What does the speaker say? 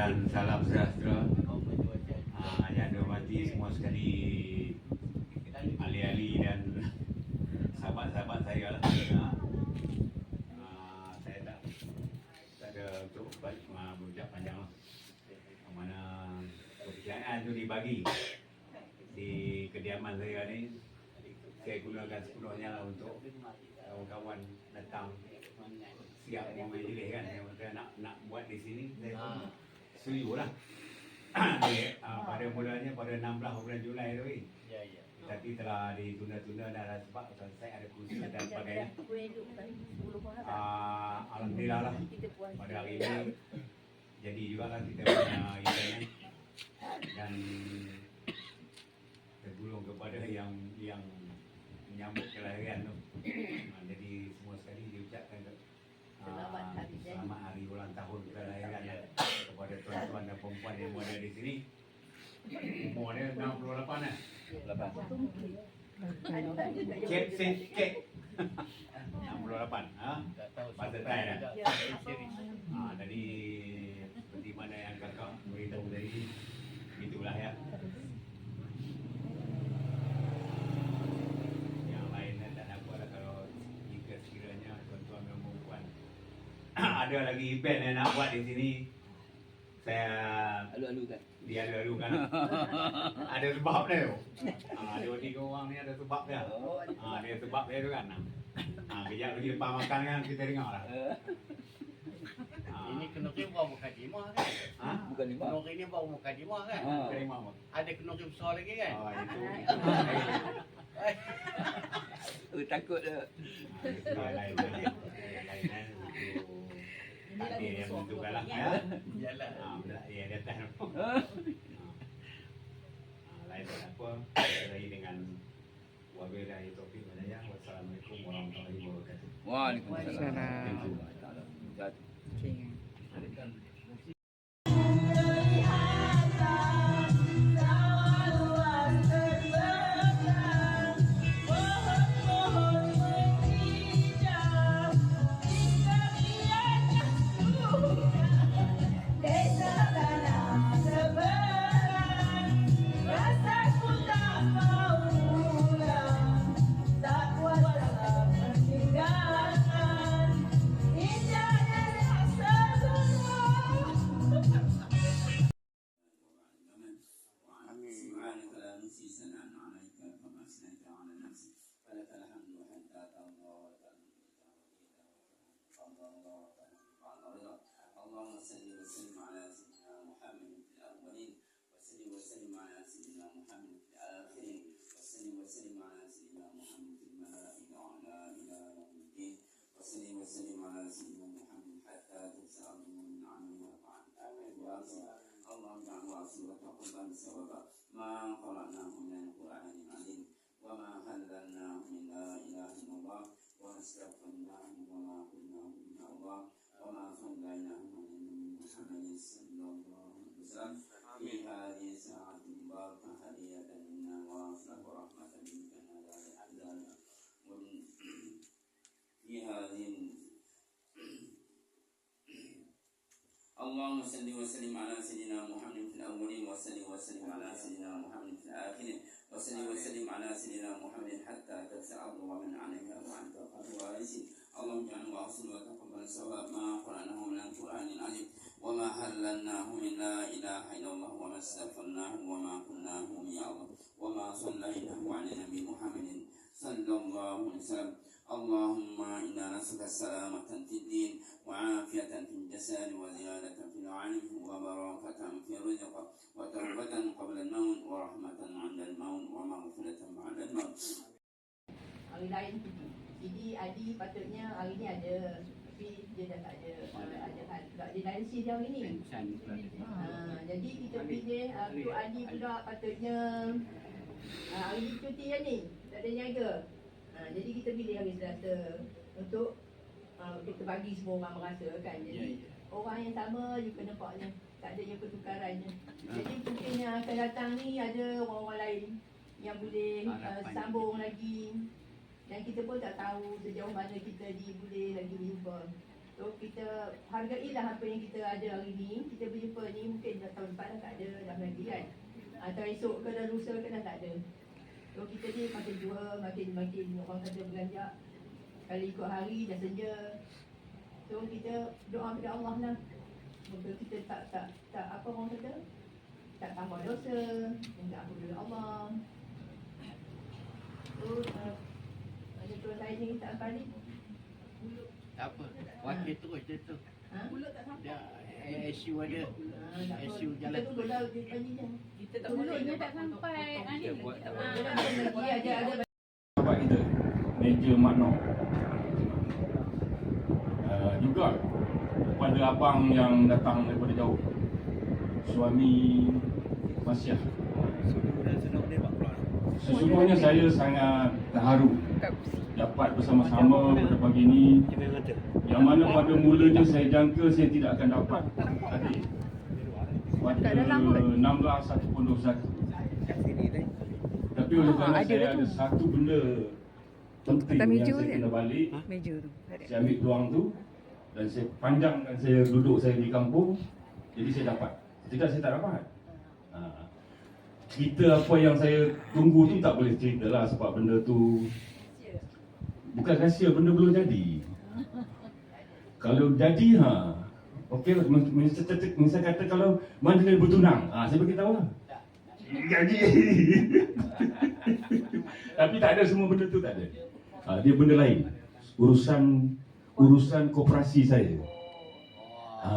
dan salam sejahtera. Uh, yang dihormati semua sekali ahli-ahli dan sahabat-sahabat saya lah. Uh, saya tak tak ada untuk balik uh, berucap panjang lah. Mana kepercayaan tu dibagi di kediaman saya ni. Saya gunakan sepenuhnya lah untuk kawan-kawan datang. Siap majlis kan saya nak nak buat di sini. Saya pun setuju lah. Ah, pada mulanya pada 16 bulan Julai tu eh. Ya, ya. tapi telah ditunda-tunda dan ada sebab saya ada kursus dan sebagainya. Ah, Alhamdulillah lah. pada hari ini jadi juga lah kita punya event dan tergulung kepada yang yang menyambut kelahiran tu. Jadi semua sekali diucapkan ke, ah, Selamat hari jadi. selamat hari ulang tahun kelahiran ya. kepada tuan-tuan dan perempuan yang berada di sini umur dia 68 lah cek cek cek 68 ha? Tak tahu Masa dah. Ya. Serius. Ha, tadi seperti mana yang kakak beritahu tadi itulah ya yang lain eh, tak ada apa lah kalau jika sekiranya tuan-tuan dan perempuan ada lagi event yang nak buat di sini saya Alu-alu kan? dia ada lalu kan ada sebab dia tu ha, dua tiga orang ni ada sebab dia ha, dia sebab dia tu kan ha, kejap lagi lepas makan kan kita dengar lah ha, Ini kenoki bawa mukadimah kan? ha? Bukan lima. Kenoki ni bawa mukadimah kan? Ha. terima apa Ada kenoki besar lagi kan? oh, itu Oh, takut dia. lain lain takdir yang menentukan lah ya Yalah. ha, benda yang di atas tu Ha? ha, lain tak ada apa lagi dengan wabillahi taufiq wal hidayah wassalamualaikum warahmatullahi wabarakatuh Waalaikumsalam. Waalaikumsalam. وسلم على سيدنا محمد في الاخرين وصل وسلم على سيدنا محمد في الملائكه وعلى إلى يوم الدين وصل وسلم على سيدنا محمد حتى تسال من عنه وعن اللهم اجعل واصلك قربا سببا ما قرأناه من القرآن العظيم وما هللناه من لا إله إلا الله واستغفرناه وما قلناه إلا الله وما صليناه من محمد صلى الله عليه وسلم في هذه الساعة اللهم صل وسلم على سيدنا محمد في الأولين وصل وسلم على سيدنا محمد في الآخرين. وصل وسلم على سيدنا محمد حتى تسع الأرض ومن عليها وأنت خير الوارثين اللهم اجعل واصل وتقبل ثواب ما قرانه من القرآن العظيم. وما هللناه من لا إله إلا الله وما استغفرناه وما قلناه يا الله وما صليناه على نبي محمد صلى الله عليه وسلم. اللهم إنا نسألك السلامة في الدين وعافية في الجسد وزيادة في العلم وبركة في الرزق وتوبة قبل الموت ورحمة عند الموت. ومغفرة بعد الموت Hari lain pergi. Jadi Adi patutnya hari ni ada tapi dia dah tak ada uh, ada hal pula dia dialysis dia hari ni. Ha, jadi kita pilih uh, untuk Adi pula patutnya uh, hari ni cuti kan ni. Tak ada niaga. Ha, jadi kita pilih hari Selasa untuk uh, kita bagi semua orang merasa kan. Jadi orang yang sama you kena nampaknya tak ada yang pertukarannya. Jadi mungkin yang akan datang ni ada orang-orang lain yang boleh uh, sambung lagi dan kita pun tak tahu sejauh mana kita di boleh lagi berjumpa. So kita hargailah apa yang kita ada hari ni. Kita berjumpa mungkin dah tahun depan dah tak ada dah lagi kan. Atau esok ke dah lusa ke dah tak ada. So kita ni makin tua, makin makin orang kata belanjak. Kali ikut hari dah senja. So kita doa kepada Allah lah. Moga kita tak tak tak apa orang kata? Tak tambah dosa, minta ampun Allah. Ada tak balik. Tak apa. Wakil terus dia tu. Ha? Dia ICU ada. Ah, tak apa. ICU jalan. Kita tunggu lah dia panggil je. Kita tak tak sampai. Dia dah lagi ada ada sahabat kita Major Makno uh, juga kepada abang yang datang daripada jauh suami Masyah sesungguhnya saya sangat terharu dapat bersama-sama pada pagi ini. Yang mana pada mulanya saya jangka saya tidak akan dapat. Hadir pada 16 ataupun 21 tapi oleh kerana saya ada satu benda penting yang saya kena balik. Tu. saya ambil peluang tu dan saya panjangkan saya duduk saya di kampung. Jadi saya dapat. Tidak saya tak dapat ha. Cerita apa yang saya tunggu tu tak boleh cerita lah sebab benda tu bukan rahsia benda belum jadi. Kalau jadi ha okey lah. Misal kata kalau mana bertunang? Ha saya beritahu lah. Jadi. Tapi tak ada semua benda tu tak ada. Ha, dia benda lain. Urusan urusan koperasi saya. Ha,